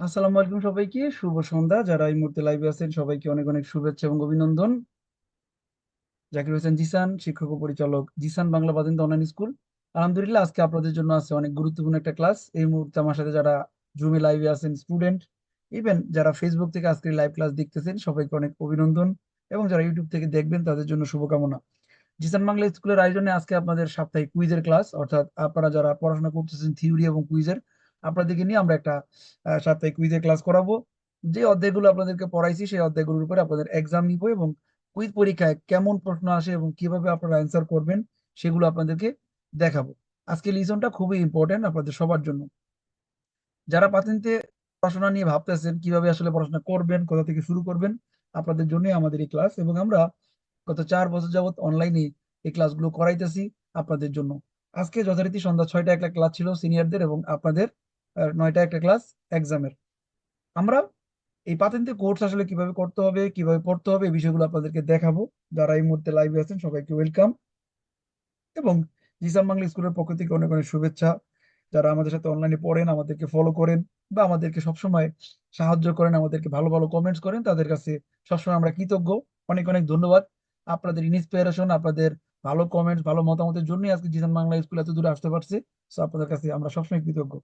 আসসালামু আলাইকুম সবাইকে, শুভ সন্ধ্যা। যারা এই মুহূর্তে লাইভে আছেন, সবাইকে অনেক অনেক শুভেচ্ছা এবং অভিনন্দন। জাকির হোসেন জিসান, শিক্ষক ও পরিচালক জিসান বাংলা বাদিন্দা অনলাইন স্কুল আলহামদুলিল্লাহ, আজকে আপনাদের জন্য আছে অনেক গুরুত্বপূর্ণ একটা ক্লাস এই মুহূর্তে আমার সাথে যারা জুমে লাইভে আছেন স্টুডেন্ট ইভেন যারা ফেসবুক থেকে আজকে লাইভ ক্লাস দেখতেছেন, সবাইকে অনেক অভিনন্দন এবং যারা ইউটিউব থেকে দেখবেন, তাদের জন্য শুভকামনা। জিসান বাংলা স্কুলের আয়োজনে আজকে আপনাদের সাপ্তাহিক কুইজের ক্লাস অর্থাৎ আপনারা যারা পড়াশোনা করতেছেন থিওরি এবং কুইজের আপনাদেরকে নিয়ে আমরা একটা সাপ্তাহিক কুইজের ক্লাস করাবো। যে অধ্যায়গুলো আপনাদেরকে পড়াইছি, সেই অধ্যায়গুলোর উপরে আপনাদের এক্সাম নিব এবং কুইজ পরীক্ষায় কেমন প্রশ্ন আসে এবং কীভাবে আপনারা অ্যান্সার করবেন, সেগুলো আপনাদেরকে দেখাবো। আজকে লিসনটা খুবই ইম্পর্টেন্ট আপনাদের সবার জন্য। যারা পাতেন্তে পড়াশোনা নিয়ে ভাবতেছেন, কীভাবে আসলে পড়াশোনা করবেন, কোথা থেকে শুরু করবেন, আপনাদের জন্যই আমাদের এই ক্লাস এবং আমরা গত চার বছর যাবৎ অনলাইনে এই ক্লাসগুলো করাইতেছি আপনাদের জন্য। আজকে যথারীতি সন্ধ্যা ছয়টা একটা ক্লাস ছিল সিনিয়রদের এবং আপনাদের নয়টা একটা ক্লাস এক্সামের আমরা এই পাতেন্তে কোর্স আসলে কীভাবে করতে হবে, কীভাবে পড়তে হবে, এই বিষয়গুলো আপনাদেরকে দেখাবো। যারা এই মুহূর্তে লাইভে আছেন, সবাইকে ওয়েলকাম এবং জিসাম বাংলা স্কুলের পক্ষ থেকে অনেক অনেক শুভেচ্ছা। যারা আমাদের সাথে অনলাইনে পড়েন, আমাদেরকে ফলো করেন বা আমাদেরকে সবসময় সাহায্য করেন, আমাদেরকে ভালো ভালো কমেন্টস করেন, তাদের কাছে সবসময় আমরা কৃতজ্ঞ। অনেক অনেক ধন্যবাদ। আপনাদের ইন্সপিরেশন আপনাদের ভালো কমেন্টস ভালো মতামতের জন্যই আজকে জিসান বাংলা স্কুল এত দূরে আসতে পারছে। তো আপনাদের কাছে আমরা সবসময় কৃতজ্ঞ।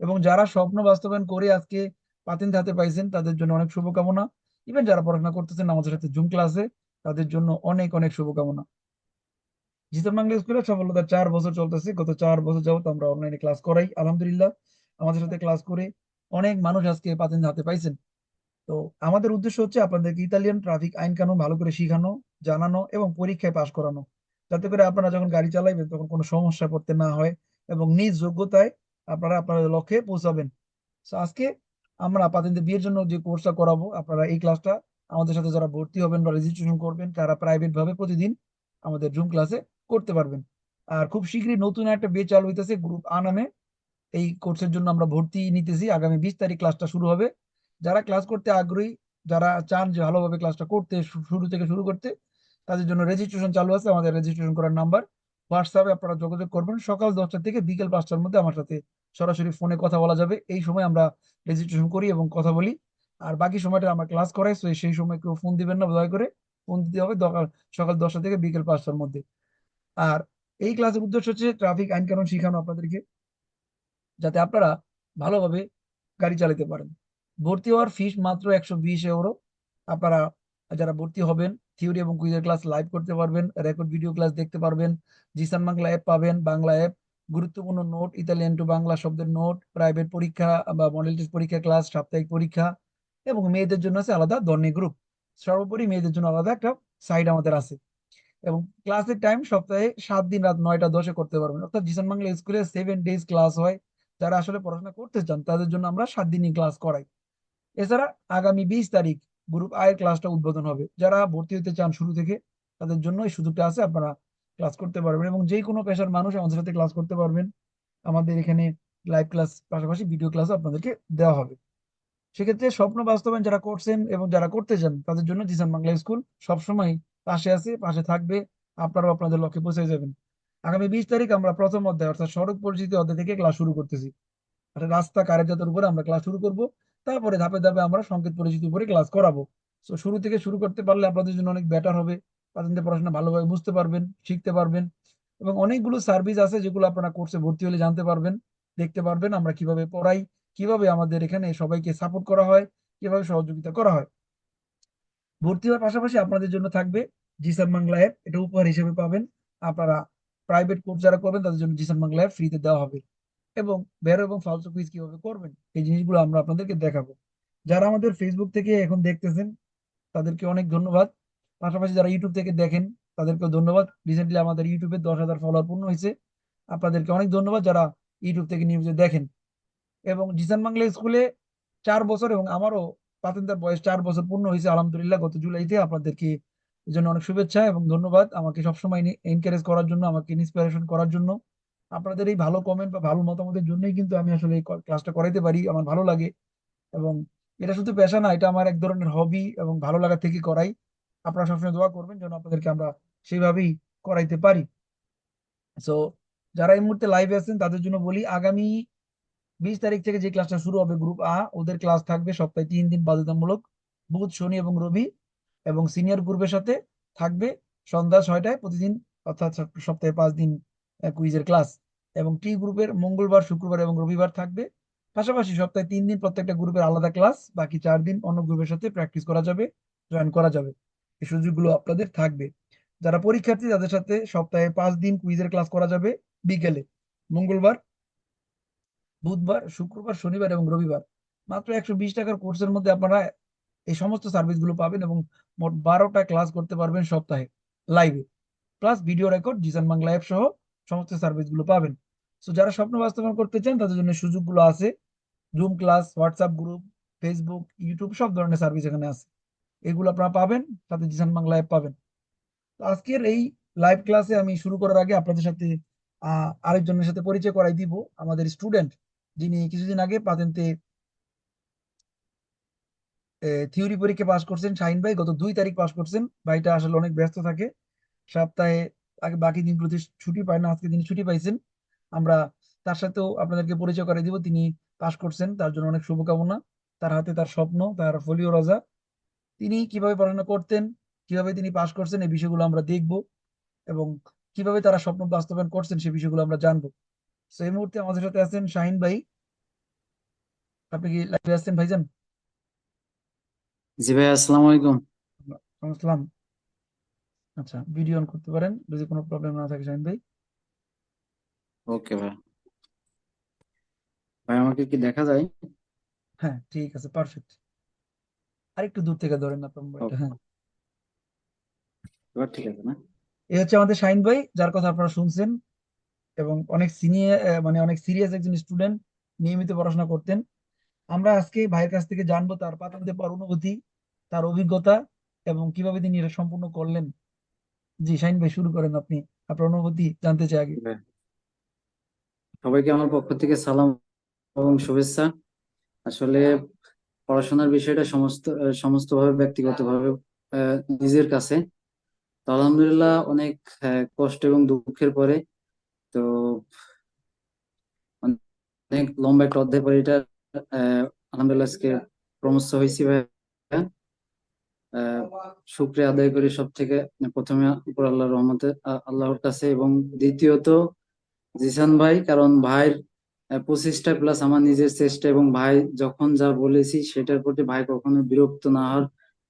এবং যারা স্বপ্ন বাস্তবায়ন করে আজকে পাতিন হাতে পাইছেন, তাদের জন্য অনেক শুভকামনা। ইভেন যারা পড়াশোনা করতেছেন, আমাদের সাথে জুম ক্লাসে, তাদের জন্য অনেক অনেক শুভকামনা। জিসান বাংলা স্কুলে সফলতা চার বছর চলতেছে। গত চার বছর যাবত আমরা অনলাইনে ক্লাস করাই, আলহামদুলিল্লাহ। আমাদের সাথে ক্লাস করে অনেক মানুষ আজকে পাতিন হাতে পাইছেন। তো আমাদের উদ্দেশ্য হচ্ছে আপনাদেরকে ইতালিয়ান ট্রাফিক আইন কানুন ভালো করে শিখানো, জানানো এবং পরীক্ষায় পাশ করানো। যাতে করে আপনারা যখন গাড়ি চালাইবেন, তখন কোনো সমস্যা পড়তে না হয় এবং নিজ যোগ্যতায় আপনারা আপনাদের লক্ষ্যে পৌঁছাবেন। আজকে আমরা পাতেন্তে বিয়ের জন্য যে কোর্সটা করাবো, আপনারা এই ক্লাসটা আমাদের সাথে যারা ভর্তি হবেন বা রেজিস্ট্রেশন করবেন, তারা প্রাইভেট ভাবে প্রতিদিন আমাদের জুম ক্লাসে করতে পারবেন। আর খুব শীঘ্রই নতুন একটা বিয়ে চালু হইতেছে গ্রুপ আ নামে। এই কোর্সের জন্য আমরা ভর্তি নিতেছি। আগামী বিশ তারিখ ক্লাসটা শুরু হবে। যারা ক্লাস করতে আগ্রহী, যারা চান যে ভালোভাবে ক্লাসটা করতে শুরু থেকে শুরু করতে, তাদের জন্য রেজিস্ট্রেশন চালু আছে। আমাদের রেজিস্ট্রেশন করার নাম্বার হোয়াটসঅ্যাপে আপনারা যোগাযোগ করবেন। সকাল দশটা থেকে বিকেল পাঁচটার মধ্যে আমার সাথে সরাসরি ফোনে কথা বলা যাবে। এই সময় আমরা রেজিস্ট্রেশন করি এবং কথা বলি। আর বাকি সময়টা আমরা ক্লাস করাই so সেই সময় কেউ ফোন দিবেন না, দয়া করে ফোন দিতে হবে সকাল দশটা থেকে বিকেল পাঁচটার মধ্যে। আর এই ক্লাসের উদ্দেশ্য হচ্ছে ট্রাফিক আইন কানুন শিখানো আপনাদেরকে, যাতে আপনারা ভালোভাবে গাড়ি চালাতে পারেন। ভর্তি হওয়ার ফিস মাত্র একশো বিশ ইউরো আপনারা যারা ভর্তি হবেন থিওরি এবং কুইজের ক্লাস লাইভ করতে পারবেন রেকর্ড ভিডিও ক্লাস দেখতে পারবেন, জিসান বাংলা অ্যাপ পাবেন, বাংলা অ্যাপ গুরুত্বপূর্ণ নোট ইতালিয়ান টু বাংলা শব্দের নোট প্রাইভেট পরীক্ষা বা মডেল টেস্ট পরীক্ষা ক্লাস সাপ্তাহিক পরীক্ষা এবং মেয়েদের জন্য আছে আলাদা দর্নি গ্রুপ সর্বোপরি মেয়েদের জন্য আলাদা একটা সাইড আমাদের আছে। এবং ক্লাসের টাইম সপ্তাহে সাত দিন রাত নয়টা দশে করতে পারবেন। অর্থাৎ জিসান বাংলা স্কুলে সেভেন ডেজ ক্লাস হয়। যারা আসলে পড়াশোনা করতে চান, তাদের জন্য আমরা সাত দিনই ক্লাস করাই। এছাড়া আগামী বিশ তারিখ গ্রুপ আয়ের ক্লাসটা উদ্বোধন হবে। যারা ভর্তি হতে চান শুরু থেকে, তাদের জন্য এই সুযোগটা আছে, আপনারা ক্লাস করতে পারবেন এবং যে কোনো পেশার মানুষ আমাদের সাথে ক্লাস করতে পারবেন। আমাদের এখানে লাইভ ক্লাস পাশাপাশি ভিডিও ক্লাস আপনাদেরকে দেওয়া হবে। সেক্ষেত্রে স্বপ্ন বাস্তবায়ন যারা করছেন এবং যারা করতে চান, তাদের জন্য জিসান বাংলা স্কুল সবসময় পাশে আছে, পাশে থাকবে, আপনারাও আপনাদের লক্ষ্যে পৌঁছে যাবেন। আগামী বিশ তারিখ আমরা প্রথম অধ্যায়, অর্থাৎ সড়ক পরিচিতি অধ্যায় থেকে ক্লাস শুরু করতেছি। রাস্তা কার্যজাতের উপরে আমরা ক্লাস শুরু করব। তারপরে ধাপে ধাপে আমরা সংকেত পরিচিতির উপরে ক্লাস করাবো। তো শুরু থেকে শুরু করতে পারলে আপনাদের জন্য অনেক বেটার হবে। আপনাদের পড়াশোনা ভালোভাবে বুঝতে পারবেন, শিখতে পারবেন এবং অনেকগুলো সার্ভিস আছে যেগুলো আপনারা কোর্সে ভর্তি হলে জানতে পারবেন, দেখতে পারবেন আমরা কীভাবে পড়াই, কীভাবে আমাদের এখানে সবাইকে সাপোর্ট করা হয়, কীভাবে সহযোগিতা করা হয়। ভর্তি হওয়ার পাশাপাশি আপনাদের জন্য থাকবে জিসান বাংলা অ্যাপ এটা উপহার হিসেবে পাবেন। আপনারা প্রাইভেট কোর্স যারা করবেন তাদের জন্য জিসান বাংলা অ্যাপ ফ্রিতে দেওয়া হবে। এবং বেরো এবং ফালতু কুইজ কীভাবে করবেন, এই জিনিসগুলো আমরা আপনাদেরকে দেখাবো। যারা আমাদের ফেসবুক থেকে এখন দেখতেছেন, তাদেরকে অনেক ধন্যবাদ। পাশাপাশি যারা ইউটিউব থেকে দেখেন, তাদেরকেও ধন্যবাদ। রিসেন্টলি আমাদের ইউটিউবে দশ হাজার ফলোয়ার পূর্ণ হয়েছে। আপনাদেরকে অনেক ধন্যবাদ যারা ইউটিউব থেকে নিয়মিত দেখেন। এবং জিসান বাংলা স্কুলে চার বছর এবং আমারও পাতেন্দার বয়স চার বছর পূর্ণ হয়েছে, আলহামদুলিল্লাহ, গত জুলাইতে আপনাদেরকে এই জন্য অনেক শুভেচ্ছা এবং ধন্যবাদ। আমাকে সবসময় এনকারেজ করার জন্য, আমাকে ইন্সপিরেশন করার জন্য। আপনাদের এই ভালো কমেন্ট বা ভালো মতামতের জন্যই কিন্তু আমি আসলে এই ক্লাসটা করাইতে পারি, আমার ভালো লাগে। এবং এটা শুধু পেশা না, এটা আমার এক ধরনের হবি এবং ভালো লাগা থেকে করাই। আপনারা সবসময় দোয়া করবেন যেন আপনাদেরকে আমরা সেইভাবেই করাইতে পারি। সো যারা এই মুহূর্তে লাইভে আছেন, তাদের জন্য বলি, আগামী বিশ তারিখ থেকে যে ক্লাসটা শুরু হবে গ্রুপ আ ওদের ক্লাস থাকবে সপ্তাহে তিন দিন বাধ্যতামূলক, বুধ, শনি এবং রবি। এবং সিনিয়র গ্রুপের সাথে থাকবে সন্ধ্যা ছয়টায় প্রতিদিন, অর্থাৎ সপ্তাহে পাঁচ দিন কুইজের ক্লাস এবং টি গ্রুপের? মঙ্গলবার, শুক্রবার এবং রবিবার থাকবে। পাশাপাশি সপ্তাহে তিন দিন প্রত্যেকটা গ্রুপের আলাদা ক্লাস বাকি চার দিন অন্য গ্রুপের সাথে প্র্যাকটিস করা যাবে জয়েন করা যাবে। এই সুযোগগুলো আপনাদের থাকবে। যারা পরীক্ষার্থী, তাদের সাথে সপ্তাহে পাঁচ দিন কুইজের ক্লাস করা যাবে বিকেলে। মঙ্গলবার, বুধবার, শুক্রবার, শনিবার এবং রবিবার। মাত্র একশো বিশ টাকার কোর্সের মধ্যে আপনারা এই সমস্ত সার্ভিসগুলো পাবেন এবং মোট বারোটা ক্লাস করতে পারবেন সপ্তাহে লাইভে plus video record Jisan Bangla app সহ সমস্ত সার্ভিসগুলো পাবেন। সো যারা স্বপ্ন বাস্তবায়ন করতে চান, তাদের জন্য সুযোগগুলো আছে। Zoom class WhatsApp group Facebook YouTube সব ধরনের সার্ভিস এখানে আছে। এগুলো আপনারা পাবেন, সাথে জিসান বাংলা অ্যাপ পাবেন। তো আজকের এই লাইভ ক্লাসে আমি শুরু করার আগে আপনাদের সাথে আরেকজনের সাথে পরিচয় করাই দিব। আমাদের স্টুডেন্ট যিনি কিছুদিন আগে পাতেন্তে থিওরি পরীক্ষা পাস করছেন, শাহিন ভাই। গত দুই তারিখ পাস করছেন। ভাইটা আসলে অনেক ব্যস্ত থাকে। সপ্তাহে বাকি দিনগুলোতে ছুটি পায় না আজকে তিনি ছুটি পাইছেন। আমরা তার সাথেও আপনাদেরকে পরিচয় করে দিব তিনি পাস করছেন তার জন্য অনেক শুভকামনা। তার হাতে তার স্বপ্ন তার ফলিও রাজা। তিনি কীভাবে পড়াশোনা করতেন কীভাবে তিনি পাস করছেন এই বিষয়গুলো আমরা দেখব এবং কীভাবে তারা স্বপ্ন বাস্তবায়ন করছেন সেই বিষয়গুলো আমরা জানব। তো এই মুহূর্তে আমাদের সাথে আছেন শাহিন ভাই। আপনি কি লাইভে আসছেন ভাইজান? জি ভাই আসসালামু আলাইকুম। আসসালাম। আচ্ছা ভিডিও অন করতে পারেন যদি কোনো প্রবলেম না থাকে শাহিন ভাই। ওকে ভাই। ভাই আমাকে কি দেখা যায়? হ্যাঁ ঠিক আছে পারফেক্ট আর একটু দূর থেকে ধরেন আপনার মোবাইলটা হ্যাঁ। এবার ঠিক আছে না? এই হচ্ছে আমাদের শাহিন ভাই যার কথা আপনারা শুনছেন এবং অনেক সিনিয়র মানে অনেক সিরিয়াস একজন স্টুডেন্ট নিয়মিত পড়াশোনা করতেন। আমরা আজকে ভাইয়ের কাছ থেকে জানব তার পাঠাতে পাওয়ার অনুভূতি তার অভিজ্ঞতা এবং কীভাবে তিনি এটা সম্পূর্ণ করলেন। জি শাহিন ভাই শুরু করেন আপনি। আপনার অনুভূতি জানতে চাই আগে। ভাই, সবাইকে আমার পক্ষ থেকে সালাম এবং শুভেচ্ছা। আসলে পড়াশোনার বিষয়টা সমস্ত সমস্ত ভাবে ব্যক্তিগতভাবে আহ, নিজের কাছে। তো আলহামদুলিল্লাহ অনেক কষ্ট এবং দুঃখের পরে তো অনেক লম্বা একটা অধ্যায় পরে এটা আহ, আলহামদুলিল্লাহ আজকে প্রমোচ্চ হয়েছি ভাই শুক্রিয়া আদায় করি সব থেকে প্রথমে উপর আল্লাহ রহমতে আল্লাহর কাছে এবং দ্বিতীয়ত জিসান ভাই, কারণ ভাইয়ের প্রচেষ্টা প্লাস আমার নিজের চেষ্টা এবং ভাই যখন যা বলেছি সেটার প্রতি ভাই কখনো বিরক্ত না হওয়ার,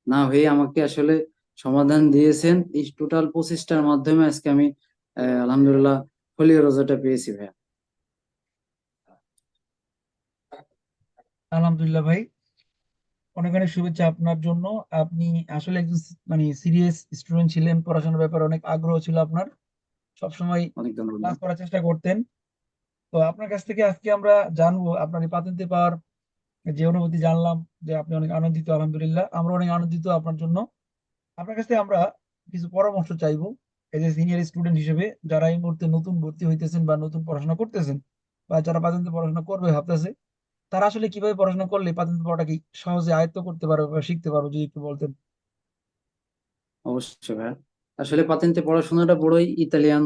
না হয়ে আমাকে আসলে সমাধান দিয়েছেন। এই টোটাল প্রচেষ্টার মাধ্যমে আজকে আমি আলহামদুলিল্লাহ ফলিও রোজাটা পেয়েছি ভাইয়া। আলহামদুলিল্লাহ ভাই। অনেক অনেক শুভেচ্ছা আপনার জন্য। আপনি আসলে একজন মানে সিরিয়াস স্টুডেন্ট ছিলেন পড়াশোনার ব্যাপারে অনেক আগ্রহ ছিল আপনার। সবসময় অনেক ধন্যবাদ। ক্লাস করার চেষ্টা করতেন। তো আপনার কাছ থেকে আজকে আমরা জানব আপনার এই পাতেন্তে পাওয়ার যে অনুভূতি জানলাম যে আপনি অনেক আনন্দিত আলহামদুলিল্লাহ। আমরা অনেক আনন্দিত আপনার জন্য। আপনার কাছ থেকে আমরা কিছু পরামর্শ চাইব এজ এ সিনিয়র স্টুডেন্ট হিসেবে যারা এই মুহূর্তে নতুন ভর্তি হইতেছেন বা নতুন পড়াশোনা করতেছেন বা যারা পাতেন্তে পড়াশোনা করবে ভাবতেছে। তারা আসলে কীভাবে পড়াশোনা করলে পাতেন্তে পড়াটা কি সহজে আয়ত্ত করতে পারবে বা শিখতে পারবে যদি একটু বলতেন? অবশ্যই ভাই আসলে পাতেন্তে পড়াশোনাটা বড়ই ইতালিয়ান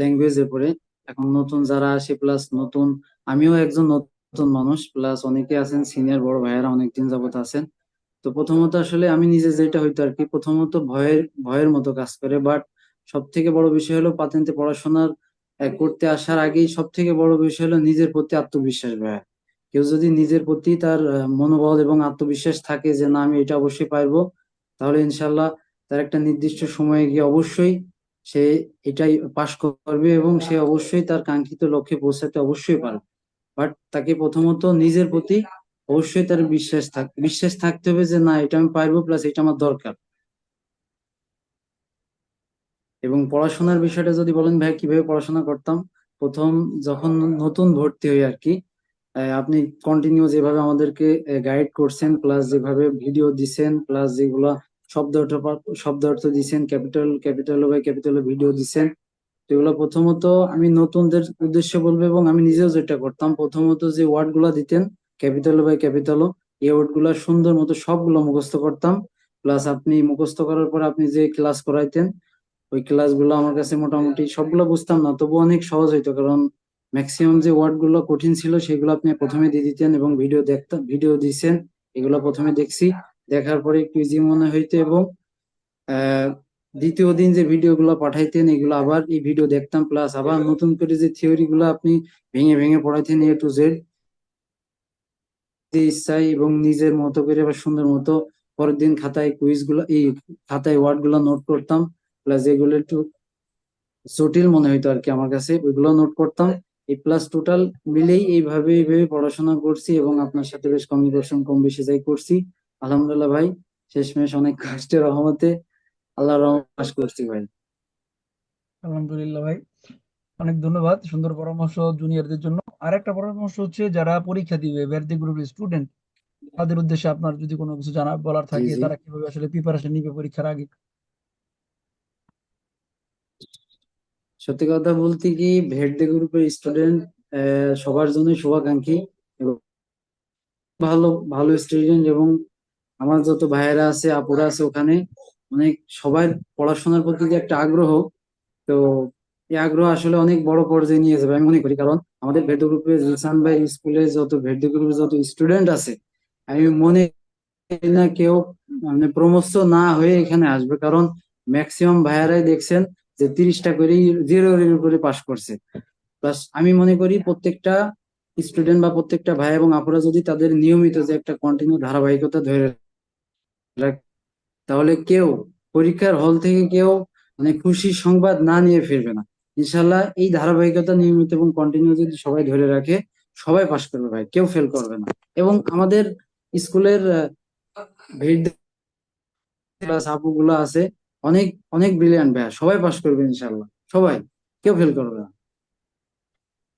ল্যাঙ্গুয়েজের উপরে। এখন নতুন যারা আসে প্লাস নতুন, আমিও একজন নতুন মানুষ প্লাস অনেকে আছেন সিনিয়র বড় ভাইয়েরা অনেকদিন যাবত আছেন। তো প্রথমত আসলে আমি নিজে যেটা হইতো আর কি, প্রথমত ভয়ের ভয়ের মতো কাজ করে। বাট সব থেকে বড় বিষয় হলো পাতেন্তে পড়াশোনার করতে আসার আগেই সব থেকে বড় বিষয় হলো নিজের প্রতি আত্মবিশ্বাস, ভাইয়া। কেউ যদি নিজের প্রতি তার মনোবল এবং আত্মবিশ্বাস থাকে যে না, আমি এটা অবশ্যই পারব, তাহলে ইনশাল্লাহ তার একটা নির্দিষ্ট সময়ে গিয়ে অবশ্যই সে এটাই পাশ করবে এবং সে অবশ্যই তার কাঙ্ক্ষিত লক্ষ্যে পৌঁছাতে অবশ্যই পারবে। বাট তাকে প্রথমত নিজের প্রতি অবশ্যই তার বিশ্বাস থাক, বিশ্বাস থাকতে হবে যে না, এটা আমি পারব প্লাস এটা আমার দরকার। এবং পড়াশোনার বিষয়টা যদি বলেন ভাই, কীভাবে পড়াশোনা করতাম? প্রথম যখন নতুন ভর্তি হই আর কি আপনি কন্টিনিউ যেভাবে আমাদেরকে গাইড করছেন প্লাস যেভাবে ভিডিও দিছেন প্লাস যেগুলা শব্দ অর্থ শব্দ অর্থ দিছেন capital capital by capital video দিছেন এগুলো প্রথমত আমি নতুনদের উদ্দেশ্যে বলব এবং আমি নিজেও যেটা করতাম, প্রথমত যে ওয়ার্ডগুলা দিতেন ক্যাপিটাল বাই ক্যাপিটাল এই ওয়ার্ডগুলা সুন্দর মতো সবগুলো মুখস্থ করতাম প্লাস আপনি মুখস্থ করার পর আপনি যে ক্লাস করাইতেন, ওই ক্লাসগুলো আমার কাছে মোটামুটি সবগুলো বুঝতাম না তবু অনেক সহজ হইতো, কারণ ম্যাক্সিমাম যে ওয়ার্ডগুলো কঠিন ছিল, সেগুলো আপনি প্রথমে দিয়ে দিতেন এবং ভিডিও দেখতাম ভিডিও দিছেন, এগুলো প্রথমে দেখছি। দেখার পরে একটু ইজি মনে হইতো এবং দ্বিতীয় দিন যে ভিডিও গুলো পাঠাইতেন, এগুলো আবার এই ভিডিও দেখতাম প্লাস আবার নতুন করে যে থিওরি গুলো আপনি ভেঙে ভেঙে পড়াইতেন এ টু জেড ইচ্ছায় এবং নিজের মতো করে আবার সুন্দর মতো পরের দিন খাতায় কুইজগুলো এই খাতায় ওয়ার্ডগুলো নোট করতাম প্লাস যেগুলো একটু জটিল মনে হইতো আর কি আমার কাছে, ওইগুলো নোট করতাম। এই প্লাস টোটাল মিলেই এইভাবে এইভাবে পড়াশোনা করছি এবং আপনার সাথে বেশ কমিউনিকেশন কম বেশি যাই করছি। আলহামদুলিল্লাহ ভাই শেষমেশ অনেক কষ্টের রহমতে আল্লাহর রহমত পাস করছি ভাই। আলহামদুলিল্লাহ ভাই অনেক ধন্যবাদ সুন্দর পরামর্শ জুনিয়রদের জন্য। আরেকটা পরামর্শ হচ্ছে যারা পরীক্ষা দিবে ব্যর্থী গ্রুপের স্টুডেন্ট তাদের উদ্দেশ্যে আপনার যদি কোনো কিছু জানা বলার থাকে তারা কীভাবে আসলে প্রিপারেশন নিবে পরীক্ষার আগে? সত্যি কথা বলতে কি ভেটদে গ্রুপের স্টুডেন্ট সবার জন্য শুভাকাঙ্ক্ষী এবং ভালো ভালো স্টুডেন্ট এবং আমার যত ভাইয়েরা আছে, আপুরা আছে ওখানে অনেক সবাই পড়াশোনার প্রতি যে একটা আগ্রহ, তো এই আগ্রহ আসলে অনেক বড় পর্যায়ে নিয়ে যাবে আমি মনে করি। কারণ আমাদের ভেটদে গ্রুপে জিসান ভাই স্কুলে যত ভেটদে গ্রুপে যত স্টুডেন্ট আছে, আমি মনে না কেউ মানে প্রমোশ না হয়ে এখানে আসবে। কারণ ম্যাক্সিমাম ভাইয়ারাই দেখছেন যে তিরিশটা করে জিরো করে পাশ করছে। প্লাস আমি মনে করি প্রত্যেকটা স্টুডেন্ট বা প্রত্যেকটা ভাই এবং আপুরা যদি তাদের নিয়মিত যে একটা কন্টিনিউ ধারাবাহিকতা ধরে তাহলে কেউ পরীক্ষার হল থেকে কেউ মানে খুশি সংবাদ না নিয়ে ফিরবে না। ইনশাল্লাহ এই ধারাবাহিকতা নিয়মিত এবং কন্টিনিউ যদি সবাই ধরে রাখে, সবাই পাশ করবে ভাই, কেউ ফেল করবে না। এবং আমাদের স্কুলের ভিড় আপুগুলো আছে অনেক অনেক ব্রিলিয়ান্ট ভাইয়া। সবাই পাশ করবে ইনশাল্লাহ সবাই। কেউ ফেল করবে না।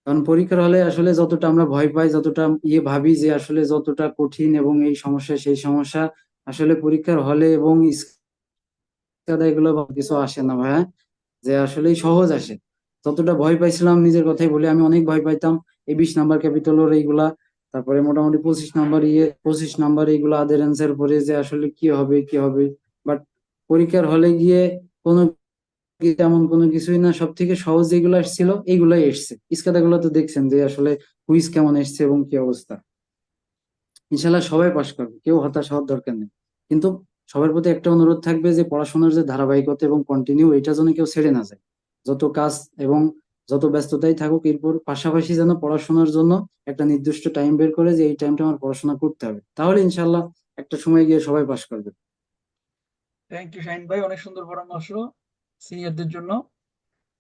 কারণ পরীক্ষার হলে আসলে যতটা আমরা ভয় পাই, যতটা ইয়ে ভাবি যে আসলে যতটা কঠিন এবং এই সমস্যা, সেই সমস্যা আসলে পরীক্ষার হলে এবং এগুলো কিছু আসে না ভাইয়া। যে আসলে সহজ আসে। যতটা ভয় পাইছিলাম নিজের কথাই বলি, আমি অনেক ভয় পাইতাম। এই বিশ নাম্বার ক্যাপিটাল ক্যাপিটালের এইগুলা, তারপরে মোটামুটি পঁচিশ নাম্বার ইয়ে পঁচিশ নাম্বার এইগুলো আদের অ্যান্সার পরে যে আসলে কি হবে কি হবে। পরীক্ষার হলে গিয়ে কোনো তেমন কোনো কিছুই না সব থেকে সহজ যেগুলো এসেছিল এইগুলাই এসছে। ইস্কাদা গুলো তো দেখছেন যে আসলে কুইজ কেমন এসছে এবং কি অবস্থা। ইনশাল্লাহ সবাই পাশ করবে, কেউ হতাশ হওয়ার দরকার নেই। কিন্তু সবার প্রতি একটা অনুরোধ থাকবে যে পড়াশোনার যে ধারাবাহিকতা এবং কন্টিনিউ এটা যেন কেউ ছেড়ে না যায়। যত কাজ এবং যত ব্যস্ততাই থাকুক, এরপর পাশাপাশি যেন পড়াশোনার জন্য একটা নির্দিষ্ট টাইম বের করে যে এই টাইমটা আমার পড়াশোনা করতে হবে। তাহলে ইনশাল্লাহ একটা সময় গিয়ে সবাই পাশ করবে। থ্যাংক ইউ শাহিন ভাই অনেক সুন্দর পরামর্শ সিনিয়রদের জন্য।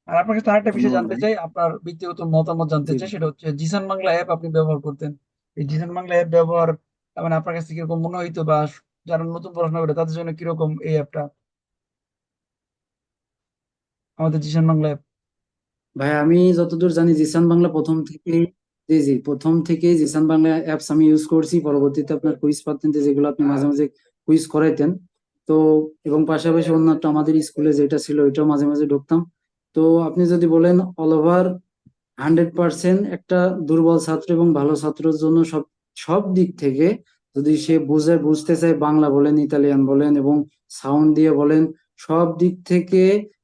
আর আপনার কাছে আরেকটা বিষয় জানতে চাই আপনার ব্যক্তিগত মতামত জানতে চাই সেটা হচ্ছে জিসান বাংলা অ্যাপ আপনি ব্যবহার করতেন। এই জিসান বাংলা অ্যাপ ব্যবহার মানে আপনার কাছে কীরকম মনে হইতো বা যারা নতুন পড়াশোনা করে তাদের জন্য কীরকম এই অ্যাপটা আমাদের জিসান বাংলা অ্যাপ ভাই আমি যতদূর জানি জিসান বাংলা প্রথম থেকে জি জি প্রথম থেকে জিসান বাংলা অ্যাপস আমি ইউজ করছি। পরবর্তীতে আপনার কুইজ পাতেন যেগুলো আপনি মাঝে মাঝে কুইজ করাইতেন। তো, এবং পাশাপাশি অন্যান্য আমাদের স্কুলে যেটা ছিল, ওইটাও মাঝে মাঝে ঢুকতাম। তো আপনি যদি বলেন অল ওভার হান্ড্রেড পার্সেন্ট একটা দুর্বল ছাত্র এবং ভালো ছাত্রের জন্য সব সব দিক থেকে যদি সে বুঝে, বুঝতে চায়, বাংলা বলেন, ইতালিয়ান বলেন, এবং সাউন্ড দিয়ে বলেন, সব দিক থেকে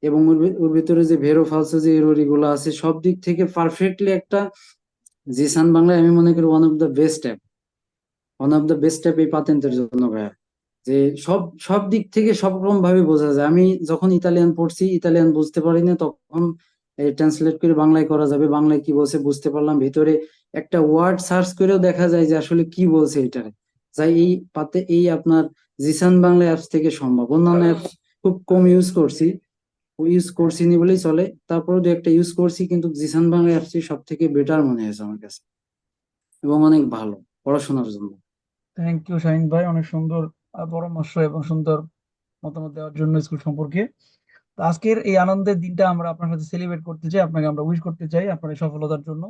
এবং ওর ভিতরে যে ভেরো ফালসো যে এররি গুলো আছে, সব দিক থেকে পারফেক্টলি একটা জিসান বাংলা আমি মনে করি one of the best app one of the best app এই পাতেন্টের জন্য ভাইয়া। যে সব সব দিক থেকে সব রকম ভাবে বোঝা যায়। আমি যখন ইতালিয়ান পড়ছি, ইতালিয়ান বুঝতে পারি না তখন ট্রান্সলেট করে বাংলায় করা যাবে। বাংলায় কি বলছে বুঝতে পারলাম। ভিতরে একটা ওয়ার্ড সার্চ করেও দেখা যায় যে আসলে কি বলছে এটারে। যাই, এই পাতে, এই আপনার জিসান বাংলা অ্যাপস থেকে সম্ভব। অন্যান্য অ্যাপস খুব কম ইউজ করছি। ইউজ করছি নি বলেই চলে। তারপরে দু একটা ইউজ করছি, কিন্তু জিসান বাংলা অ্যাপসটি সব থেকে বেটার মনে হয়েছে আমার কাছে। এবং অনেক ভালো, পড়াশোনার জন্য। থ্যাংক ইউ শাহিন ভাই। অনেক সুন্দর পরামর্শ এবং সুন্দর মতামত দেওয়ার জন্য স্কুল সম্পর্কে। তো আজকের এই আনন্দের দিনটা আমরা আপনার সাথে সেলিব্রেট করতে চাই আপনাকে আমরা উইশ করতে চাই আপনার এই সফলতার জন্য।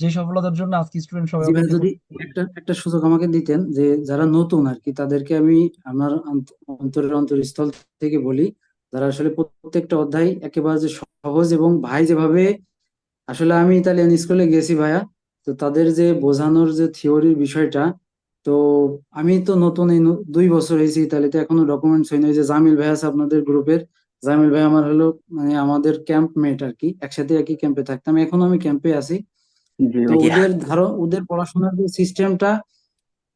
যে সফলতার জন্য আজকে স্টুডেন্ট সবাই যদি একটা একটা সুযোগ আমাকে দিতেন যে যারা নতুন আর কি তাদেরকে আমি আমার অন্তরের অন্তরস্থল থেকে বলি যারা আসলে প্রত্যেকটা অধ্যায় একেবারে যে সহজ এবং ভাই যেভাবে আসলে আমি ইতালিয়ান স্কুলে গেছি ভাইয়া তো তাদের যে বোঝানোর যে থিওরির বিষয়টা তো আমি তো নতুন এই দুই বছর হয়েছি ইতালিতে এখনও ডকুমেন্টস হয়নি যে জামিল ভাই আছে আপনাদের গ্রুপের জামিল ভাই আমার হলো মানে আমাদের ক্যাম্প মেট আর কি একসাথে একই ক্যাম্পে থাকতাম। এখনও আমি ক্যাম্পে আছি। তো ওদের ধারণ ওদের পড়াশোনার যে সিস্টেমটা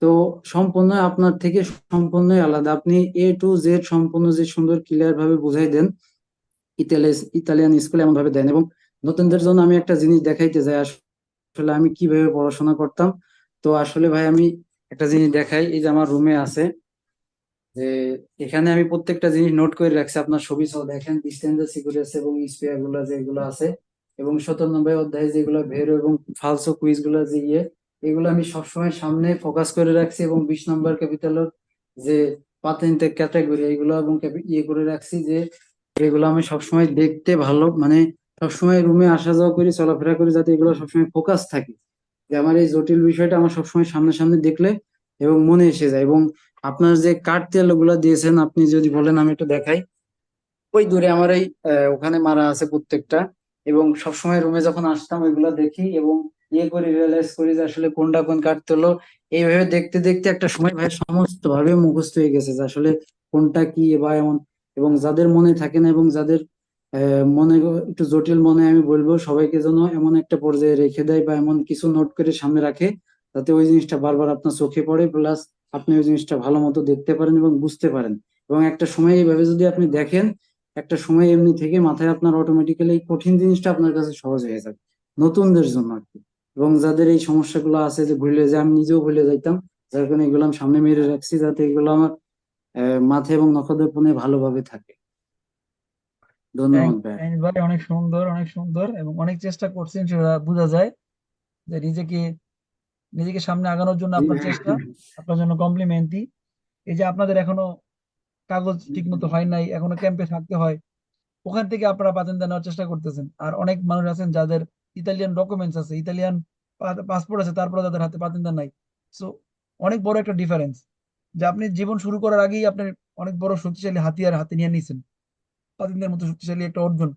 তো সম্পূর্ণ আপনার থেকে সম্পূর্ণই আলাদা। আপনি এ টু জেড সম্পূর্ণ যে সুন্দর ক্লিয়ার ভাবে বুঝাই দেন ইতালি ইতালিয়ান স্কুলে এমন ভাবে দেন। এবং নতুনদের জন্য আমি একটা জিনিস দেখাইতে যাই আসলে আমি কীভাবে পড়াশোনা করতাম। তো আসলে ভাই আমি একটা জিনিস দেখাই, এই যে আমার রুমে আছে, যে এখানে আমি প্রত্যেকটা জিনিস নোট করে রাখছি। আপনার ছবি সহ দেখেন ডিস্টেন্স সিকিউরিটি এবং স্পেয়ারগুলো যেগুলো আছে, এবং সতেরো নম্বর অধ্যায়ে যেগুলো ভেরো এবং ফালসো কুইজগুলো যে ইয়ে এগুলো আমি সবসময় সামনে ফোকাস করে রাখছি এবং বিশ নম্বর ক্যাপিটালের যে পাতেন্টের ক্যাটাগরি এগুলো এবং ইয়ে করে রাখছি যে এগুলো আমি সবসময় দেখতে ভালো মানে সবসময় রুমে আসা যাওয়া করি, চলাফেরা করি, যাতে এগুলো সবসময় ফোকাস থাকে। যে আমার এই জটিল বিষয়টা আমার সবসময় সামনে সামনে দেখলে এবং মনে এসে যায় এবং আপনার যে কাঠ তেলগুলা দিয়েছেন, আপনি যদি বলেন আমি একটু দেখাই। ওই দূরে আমার এই ওখানে মারা আছে প্রত্যেকটা এবং সবসময় রুমে যখন আসতাম ওইগুলা দেখি এবং ইয়ে করি রিয়েলাইজ করি যে আসলে কোনটা কোন কাঠ এইভাবে দেখতে দেখতে একটা সময় ভাই সমস্ত ভাবে মুখস্থ হয়ে গেছে যে আসলে কোনটা কি বা এমন এবং যাদের মনে থাকে না এবং যাদের মনে একটু জটিল মনে আমি বলব, সবাইকে যেন এমন একটা পর্যায়ে রেখে দেয় বা এমন কিছু নোট করে সামনে রাখে, যাতে ওই জিনিসটা বারবার আপনার চোখে পড়ে প্লাস আপনি ওই জিনিসটা ভালো মতো দেখতে পারেন এবং বুঝতে পারেন। এবং একটা সময় এইভাবে যদি আপনি দেখেন, একটা সময় এমনি থেকে মাথায় আপনার অটোমেটিক্যালি এই কঠিন জিনিসটা আপনার কাছে সহজ হয়ে যাবে। নতুনদের জন্য আর কি। এবং যাদের এই সমস্যাগুলো আছে যে ভুলে যে আমি নিজেও ভুলে যাইতাম, যার কারণে এগুলো আমি সামনে মেরে রাখছি, যাতে এগুলো আমার মাথায় এবং নখদর্পণে ভালোভাবে থাকে। ধন্যবাদ ভাই। অনেক সুন্দর অনেক সুন্দর এবং অনেক চেষ্টা করছেন সেটা বোঝা যায় যে নিজেকে নিজেকে সামনে আগানোর জন্য আপনার চেষ্টা আপনার জন্য কমপ্লিমেন্টই। এই যে আপনাদের এখনও কাগজ ঠিক মতো হয় নাই এখনও ক্যাম্পে থাকতে হয় ওখান থেকে আপনারা পাতেন্তা নেওয়ার চেষ্টা করতেছেন। আর অনেক মানুষ আছেন যাদের ইতালিয়ান ডকুমেন্টস আছে ইতালিয়ান পাসপোর্ট আছে তারপরে তাদের হাতে পাতেন্তা নাই। সো অনেক বড় একটা ডিফারেন্স যে আপনি জীবন শুরু করার আগেই আপনি অনেক বড় শক্তিশালী হাতিয়ার হাতে নিয়ে নিছেন। পাতেন্তের মতো শক্তিশালী একটা অর্জন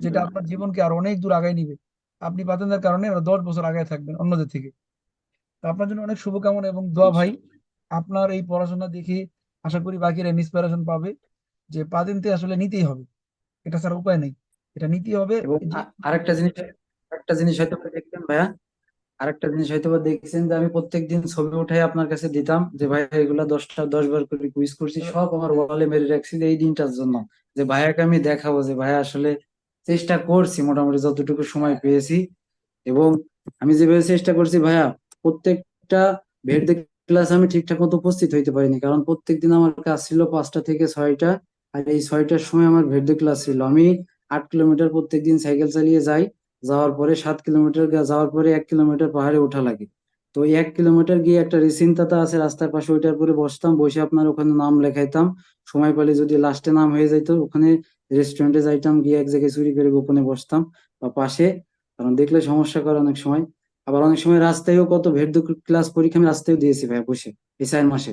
যেটা আপনার জীবনকে আর অনেক দূর আগায় নিবে। আপনি পাতেন্তের কারণে দশ বছর আগায় থাকবেন অন্যদের থেকে। আপনার জন্য অনেক শুভকামনা এবং দোয়া ভাই। আপনার এই পড়াশোনা দেখে আশা করি বাকিরা ইন্সপিরেশন পাবে যে পাতেন্তে আসলে নিতেই হবে। এটা ছাড়া উপায় নেই। এটা নিতেই হবে। এবং আরেকটা জিনিস আরেকটা জিনিস হয়তো দেখবেন ভাইয়া আরেকটা জিনিস হয়তো বা দেখছেন যে আমি প্রত্যেকদিন ছবি উঠাই আপনার কাছে দিতাম যে, ভাই, এগুলা দশটা, দশ বার করে কুইজ করছি, সব আমার ওয়ালে মেরে রাখছি এই দিনটার জন্য। যে, ভাইয়াকে আমি দেখাবো যে, ভাইয়া আসলে চেষ্টা করছি মোটামুটি যতটুকু সময় পেয়েছি এবং আমি যেভাবে চেষ্টা করছি, ভাইয়া প্রত্যেকটা ভেট ক্লাস আমি ঠিকঠাক মতো উপস্থিত হইতে পারিনি। কারণ প্রত্যেকদিন আমার কাজ ছিল পাঁচটা থেকে ছয়টা আর এই ছয়টার সময় আমার ভেট ক্লাস ছিল। আমি আট কিলোমিটার প্রত্যেকদিন সাইকেল চালিয়ে যাই। যাওয়ার পরে সাত কিলোমিটার যাওয়ার পরে এক কিলোমিটার পাহাড়ে ওঠা লাগে। তো এক কিলোমিটার গিয়ে একটা রেসিনতাতা আছে, রাস্তার পাশে ওইটার পরে বসতাম, বসে আপনার ওখানে নাম লেখাইতাম। সময় পেলে যদি লাস্টে নাম হয়ে যাইত, ওখানে রেস্টুরেন্টে যাইতাম, গিয়ে এক জায়গায় চুরি করে গোপনে বসতাম বা পাশে, কারণ দেখলে সমস্যা করে অনেক সময়। আবার অনেক সময় রাস্তায়ও কত ভেট ক্লাস পরীক্ষা আমি রাস্তায়ও দিয়েছি ভাই বসে, এই চার মাসে।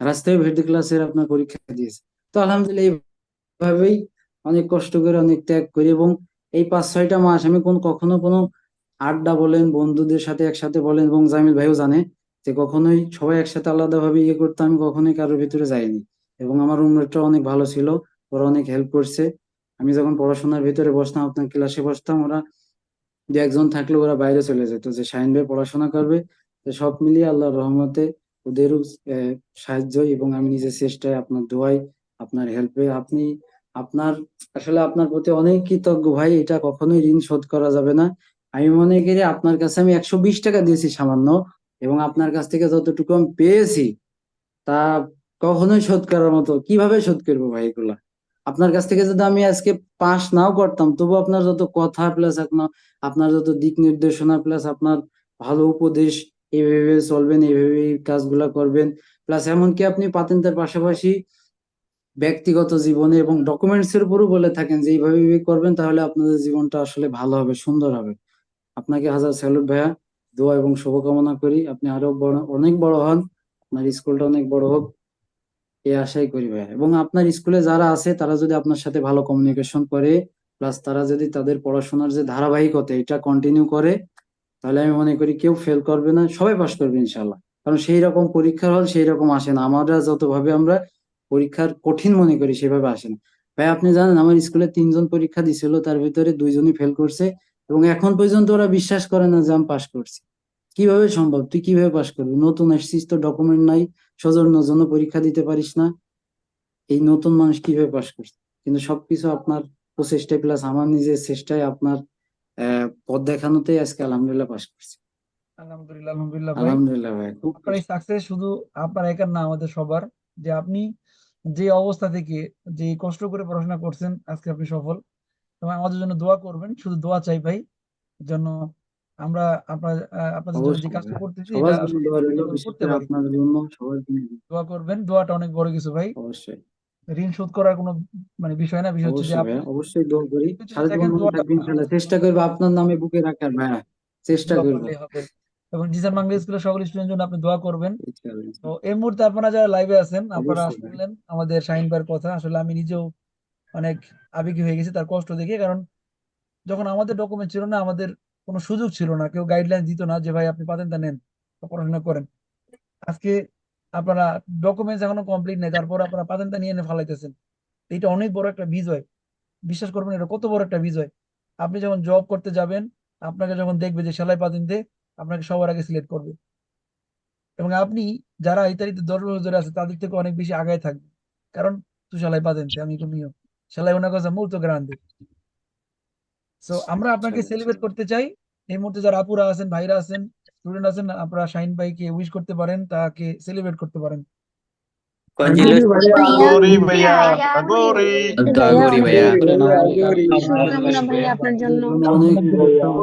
রাস্তায়ও ভেট ক্লাসের আপনার পরীক্ষা দিয়েছি। তো আলহামদুলিল্লাহ এইভাবেই অনেক কষ্ট করে, অনেক ত্যাগ করি এবং এই পাঁচ, ছয়টা মাস আমি কোন, কখনো কোনো আড্ডা বলেন, বন্ধুদের সাথে একসাথে বলেন এবং জামিল ভাইও জানে যে কখনোই সবাই একসাথে আলাদাভাবে ইয়ে করতে, আমি কখনোই কারোর ভিতরে যাইনি। এবং আমার রুমমেটটা অনেক ভালো ছিল, ওরা অনেক হেল্প করছে। আমি যখন পড়াশোনার ভিতরে বসতাম, আপনার ক্লাসে বসতাম, ওরা দু একজন থাকলে ওরা বাইরে চলে যেত, যে শাহিন ভাই পড়াশোনা করবে। সব মিলিয়ে আল্লাহর রহমতে ওদেরও সাহায্য এবং আমি নিজের চেষ্টায় আপনার দোয়াই আপনার হেল্পে আপনি আপনার, আসলে আপনার প্রতি অনেক কৃতজ্ঞ ভাই, এটা কখনোই ঋণ শোধ করা যাবে না। আমি মনে করি আপনার কাছে আমি একশো বিশ টাকা দিয়েছি সামান্য, এবং আপনার কাছ থেকে যতটুকু আমি পেয়েছি, তা কখনোই শোধ করার মতো, কীভাবে শোধ করব ভাই এগুলা? আপনার কাছ থেকে যদি আমি আজকে পাস নাও করতাম, তবু আপনার যত কথা প্লাস আপনার আপনার যত দিক নির্দেশনা প্লাস আপনার ভালো উপদেশ এইভাবে চলবেন এইভাবে কাজগুলা করবেন প্লাস এমনকি আপনি পাতেন্টের পাশাপাশি ব্যক্তিগত জীবনে এবং ডকুমেন্টস এর উপরও বলে থাকেন যে, এইভাবে করবেন তাহলে আপনাদের জীবনটা আসলে ভালো হবে, সুন্দর হবে। আপনাকে হাজার স্যালুট ভাইয়া, দোয়া এবং শুভকামনা করি। আপনি আরও বড়, অনেক বড় হন। আপনার স্কুলটা অনেক বড় হোক। এই আশাই করি ভাইয়া। এবং আপনার স্কুলে যারা আছে, তারা যদি আপনার সাথে ভালো কমিউনিকেশন করে প্লাস তারা যদি তাদের পড়াশোনার যে ধারাবাহিকতা, এটা কন্টিনিউ করে, তাহলে আমি মনে করি কেউ ফেল করবে না। সবাই পাস করবে ইনশাল্লাহ কারণ সেই রকম পরীক্ষার হল সেই রকম আসে না। আমরা যতভাবে আমরা পরীক্ষার কঠিন মনে করি সেভাবে আসে না। ভাই আপনি জানেন আমার স্কুলে তিনজন পরীক্ষা দিছিল তার ভিতরে দুইজনই ফেল করছে এবং এখন পর্যন্ত ওরা বিশ্বাস করে না যে আমি পাশ করছি। কীভাবে সম্ভব? তুই কীভাবে পাশ করবি? নতুন আসছিস তো ডকুমেন্ট নাই সৌজন্যর জন্য পরীক্ষা দিতে পারিস না। এই নতুন মানুষ কীভাবে পাশ করছে? কিন্তু সবকিছু আপনার প্রচেষ্টায় প্লাস আমার নিজের চেষ্টায় আপনার পথ দেখানোতেই আজকে আলহামদুলিল্লাহ পাশ করছি। আলহামদুলিল্লাহ আলহামদুলিল্লাহ ভাই। আলহামদুলিল্লাহ ভাই আপনার এই সাকসেস শুধু আপনার একার না আমাদের সবার। যে আপনি যে অবস্থা থেকে যে কষ্ট করে পড়াশোনা করছেন আজকে আপনি সফল। এবং আমাদের জন্য দোয়া করবেন শুধু দোয়া চাই ভাই জন্য আমরা আপনার আপনাদের জন্য যে কাজটা করতেছি যেন করতে করে পারি। দোয়া করবেন দোয়াটা অনেক বড় কিছু ভাই। অবশ্যই। ঋণ শোধ করার কোনো মানে বিষয় না বিষয় হচ্ছে যে অবশ্যই আপনি অবশ্যই দোয়া করি। সারা জীবন দোয়াটা চেষ্টা করব আপনার নামে বুকে রাখার ভাইয়া। চেষ্টা হবে। এবং জিসান বাংলা স্কুলের সকল স্টুডেন্ট জন্য আপনি দোয়া করবেন। তো এই মুহূর্তে আপনারা যারা লাইভে আছেন আপনারা শুনলেন আমাদের শাহিন ভাইয়ের কথা। আসলে আমি নিজেও অনেক আবেগী হয়ে গেছি তার কষ্ট দেখে। কারণ যখন আমাদের ডকুমেন্ট ছিল না আমাদের কোনো সুযোগ ছিল না। কেউ গাইডলাইন দিত না যে ভাই আপনি পাতেনটা নেন পড়াশোনা করেন। আজকে আপনারা ডকুমেন্টস এখনও কমপ্লিট নেই তারপর আপনারা পাতেনটা নিয়ে এনে ফালাইতেছেন। এটা অনেক বড় একটা বিজয়। বিশ্বাস করবেন এটা কত বড় একটা বিজয়। আপনি যখন জব করতে যাবেন আপনাকে যখন দেখবে যে সেলাই পাতেন পাতেনতে আপনাকে সবার আগে সিলেক্ট করবে। এবং আপনি যারা ইতালিতে দশ ধরে আছে, তাদের থেকে অনেক বেশি আগায় থাকবে। কারণ তুই সেলাই পাতেনতে আমি mio সেলাই কথা মূল তো গ্রান্ডে। সো আমরা আপনাকে সেলিব্রেট করতে চাই। এই মুহূর্তে যারা আপুরা আছেন, ভাইরা আছেন স্টুডেন্ট আছেন, আপনারা শাহিন ভাইকে উইশ করতে পারেন, তাকে সেলিব্রেট করতে পারেন। আগরি ভাইয়া আগরি भैया ভাইয়া শুভকামনা भैया আপনার জন্য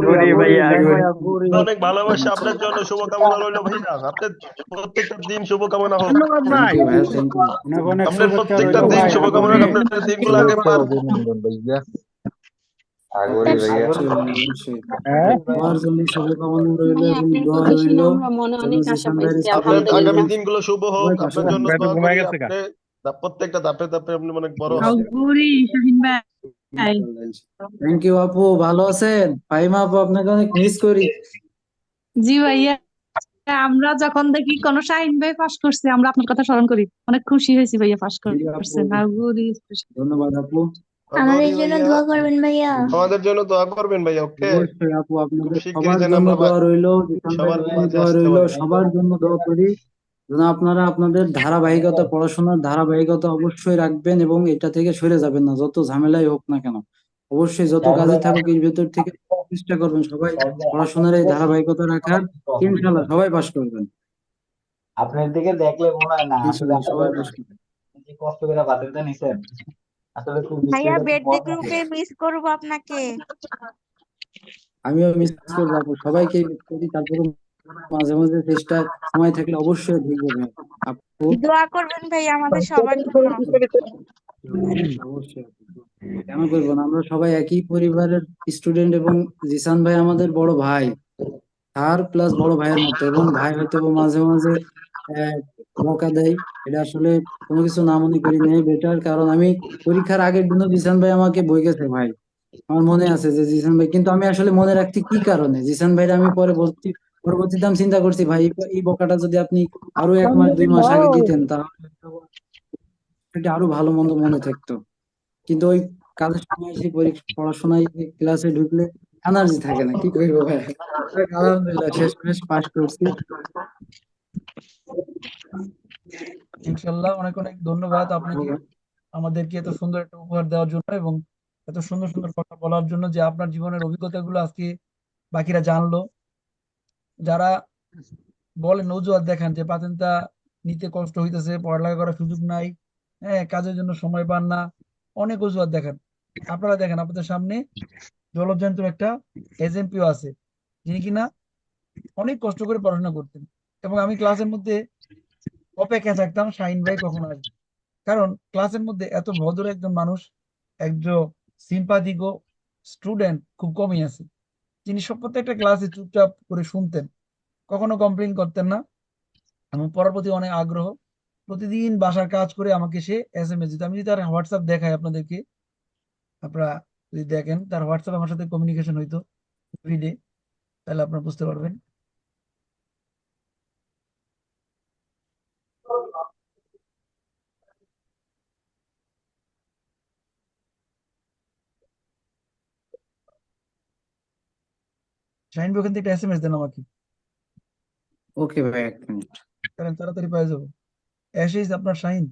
অনেক ভাইয়া, অনেক ভালোবাসা আপনার জন্য শুভকামনা রইল ভাইয়া আপনার প্রত্যেকটা দিন শুভকামনা হোক আপনার প্রত্যেকটা দিন শুভকামনা আপনার দিনগুলো আগে পার আগরি ভাইয়া অবশ্যই ভাই, অবশ্যই তোমার জন্য শুভকামনা রইল এবং দোয়া কথা আমরা মনে অনেক আশা পাইছি আপনার আগামী দিনগুলো শুভ হোক আপনার জন্য ঘুমায় গেছে গা। আপনি দা- প্রত্যেকটা ধাপে ধাপে আপনি অনেক বড় শাহিন ভাই থ্যাংক ইউ আপু ভালো আছেন? ফাহিমা আপু আপনাকে অনেক মিস করি। জি ভাইয়া আমরা যখন দেখি কোন শাহিন ভাই পাস করছে আমরা আপনার কথা স্মরণ করি। অনেক খুশি হয়েছি ভাইয়া পাস করছেন ধন্যবাদ আপু। আমাদের জন্য ভাইয়া দোয়া করবেন ভাইয়া। আমাদের জন্য দোয়া করবেন ভাইয়া ওকে? অবশ্যই আপু আপনাদের শিগগিরই সবার যেন জন্য আমরা দোয়া রইল সবার দোয়া আসতে রইল পারি। সবার জন্য দোয়া করি। যেন আপনারা আপনাদের ধারাবাহিকতা পড়াশোনার ধারাবাহিকতা অবশ্যই রাখবেন এবং এটা থেকে সরে যাবেন না যত ঝামেলাই হোক না কেন। অবশ্যই যত কাজে থাকুক এর ভেতর থেকে চেষ্টা করবেন সবাই পড়াশোনার এই ধারাবাহিকতা রাখার ইনশাল্লাহ সবাই পাস করবেন। আপনার দিকে দেখলে মনে হয় না আসলে ইনশাল্লাহ সবাই পাস করবেন। কষ্ট করে বাতিলটা নিছেন আসলে খুব ভাইয়া বড়। গ্রুপে মিস করব আপনাকে। আমিও মিস করব আপু সবাইকে মিস করি তারপরে মাঝে মাঝে চেষ্টা সময় থাকলে অবশ্যই দেখব আপু? দোয়া করবেন ভাইয়া আমাদের সবার জন্য। অবশ্যই কেন করব না আমরা সবাই একই পরিবারের স্টুডেন্ট এবং জিসান ভাই আমাদের বড় ভাই। তার প্লাস বড় ভাইয়ের মতো এবং ভাই হয়তো মাঝে মাঝে আহ, দেয়। এটা আসলে কোনো কিছু না মনে করি নেই বেটার। কারণ আমি পরীক্ষার আগের দিনও জিসান ভাই আমাকে বই গেছে ভাই। আমার মনে আছে যে জিসান ভাই কিন্তু আমি আসলে মনে রাখছি কি কারণে? জিসান ভাই আমি পরে বলছি পরবর্তীতে আমি চিন্তা করছি ভাই এই- বকাটা যদি আপনি আরও এক মাস দুই মাস আগে দিতেন তাহলে এটা আরও ভালো মন্দ মনে থাকতো। কিন্তু ওই কাজের সময় পরীক্ষা পড়াশোনায় ক্লাসে ঢুকলে এনার্জি থাকে না কি করব ভাই? আলহামদুলিল্লাহ শেষ শেষ পাস করছি। ইনশাল্লাহ অনেক অনেক ধন্যবাদ আপনাকে আমাদেরকে এত সুন্দর একটা উপহার দেওয়ার জন্য এবং এত সুন্দর সুন্দর কথা বলার জন্য যে আপনার জীবনের অভিজ্ঞতাগুলো আজকে বাকিরা জানলো। যারা বলেন অজুহাত দেখান যে পাতেনটা নিতে কষ্ট হইতেছে পড়ালেখা করার সুযোগ নাই হ্যাঁ কাজের জন্য সময় পান না অনেক অজুহাত দেখান। আপনারা দেখেন আপনাদের সামনে জলজ্যান্ত একটা এজেম্পিও আছে যিনি কিনা অনেক কষ্ট করে পড়াশোনা করতেন। এবং আমি ক্লাসের মধ্যে অপেক্ষা থাকতাম, শাহিন ভাই কখন আসবে। কারণ ক্লাসের মধ্যে এত ভদ্র একজন মানুষ, একজন সিম্পাথিক স্টুডেন্ট খুব কমই আছে। যিনি সব প্রত্যেকটা ক্লাসে চুপচাপ করে শুনতেন, কখনো কমপ্লেন করতেন না। এবং পড়ার প্রতি অনেক আগ্রহ, প্রতিদিন বাসার কাজ করে আমাকে সে এস এম এস দিত। আমি যদি তার হোয়াটসঅ্যাপ দেখাই আপনাদেরকে, আপনারা যদি দেখেন, তার হোয়াটসঅ্যাপ আমার সাথে কমিউনিকেশন হইতো এভরিডে তাহলে আপনারা বুঝতে পারবেন। শাহিন ভাই ওখান থেকে একটা এসএমএস দেন আমাকে। ওকে ভাই এক মিনিট আমি তাড়াতাড়ি পেয়ে যাব। অ্যাশেজ আপনার শাহিন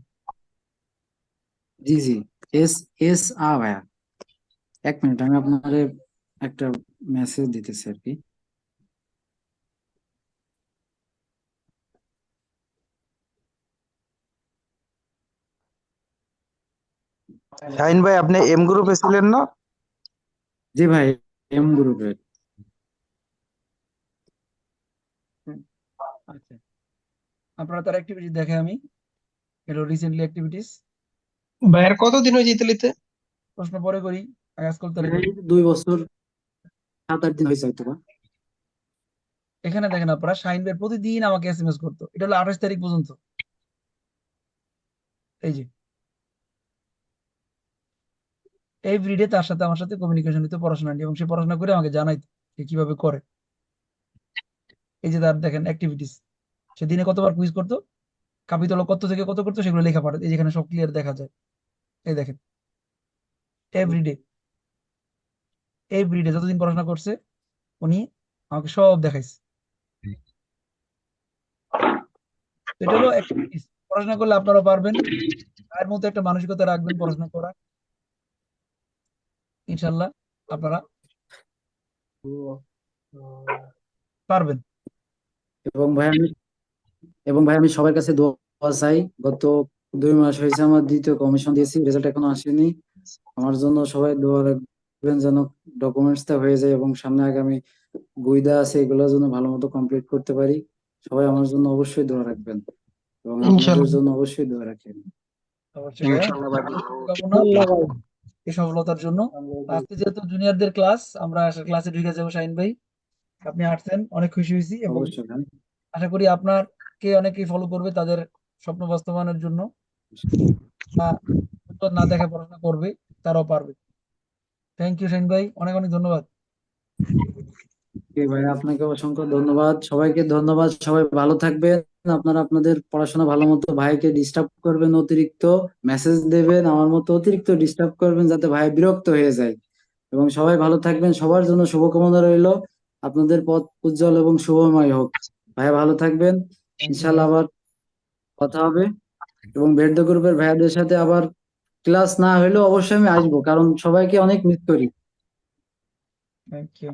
জি জি। এস এস আ ভাইয়া। এক মিনিট আমি আপনার একটা মেসেজ দিতেছি আর কি। শাহিন ভাই আপনি এম গ্রুপে ছিলেন না? জি ভাই এম গ্রুপের আচ্ছা। আপনারা তার অ্যাক্টিভিটি দেখে আমি। হলো রিসেন্টলি অ্যাক্টিভিটিস ভাইয়ার কতদিন হয়েছে ইতালিতে? প্রশ্ন পরে করি। তারিখ দুই বছর সাত আট দিন হয়েছে হয়তো এখানে দেখেন আপনারা শাহিন ভাই প্রতিদিন আমাকে এসএমএস করতো। এটা হলো আঠাশ তারিখ পর্যন্ত। এই যে। এভরিডে তার সাথে আমার সাথে কমিউনিকেশন হতো পড়াশোনা নিয়ে। এবং সে পড়াশোনা করে আমাকে জানাইতো সে কীভাবে করে। এই যে তার দেখেন অ্যাক্টিভিটিস সে দিনে কতবার কুইজ করতো? কাপিতল কত থেকে কত করতো? সেগুলো লেখা পারে এই যেখানে সব ক্লিয়ার দেখা যায়। এই দেখেন। এভরিডে এভরিডে যতদিন পড়াশোনা করছে উনি আমাকে সব দেখাইছে। এটা হলো। পড়াশোনা করলে আপনারা পারবেন তার মতো একটা মানসিকতা রাখবেন পড়াশোনা করার। ইনশাল্লাহ আপনারা পারবেন। এবং ভাই আমি এবং ভাই আমি সবার কাছে দোয়া চাই। গত দুই মাস হয়েছে আমার দ্বিতীয় কমিশন দিয়েছি রেজাল্ট এখনও আসেনি। আমার জন্য সবাই দোয়া রাখবেন যেন ডকুমেন্টসটা হয়ে যায় এবং সামনে আগামী গুইদা আছে এগুলো যেন ভালো মতো কমপ্লিট করতে পারি। সবাই আমার জন্য অবশ্যই দোয়া রাখবেন এবং আপনাদের জন্য অবশ্যই দোয়া রাখেন। এই সফলতার জন্য। আজকে যেহেতু জুনিয়রদের ক্লাস আমরা ক্লাসে ঢুকে যাব শাহিন ভাই। আপনি আসছেন অনেক খুশি হয়েছি এবং আশা করি আপনাকে অনেকেই ফলো করবে তাদের স্বপ্ন বাস্তবায়নের জন্য। না দেখে পড়াশোনা করবে তারাও পারবে। থ্যাংক ইউ শাহিন ভাই। অনেক অনেক ধন্যবাদ। ভাই আপনাকে অসংখ্য ধন্যবাদ। সবাইকে ধন্যবাদ। সবাই ভালো থাকবেন। আপনারা আপনাদের পড়াশোনা ভালো মতো ভাইকে ডিস্টার্ব করবেন অতিরিক্ত মেসেজ দেবেন আমার মতো অতিরিক্ত ডিস্টার্ব করবেন যাতে ভাই বিরক্ত হয়ে যায়। এবং সবাই ভালো থাকবেন। সবার জন্য শুভকামনা রইল। আপনাদের পথ উজ্জ্বল এবং শুভময় হোক। ভাইয়া ভালো থাকবেন। ইনশাল্লাহ আবার কথা হবে। এবং ভেদ্য দ্য গ্রুপের ভাইয়াদের সাথে আবার ক্লাস না হলেও অবশ্যই আমি আসব কারণ সবাইকে অনেক মিস করি। Thank you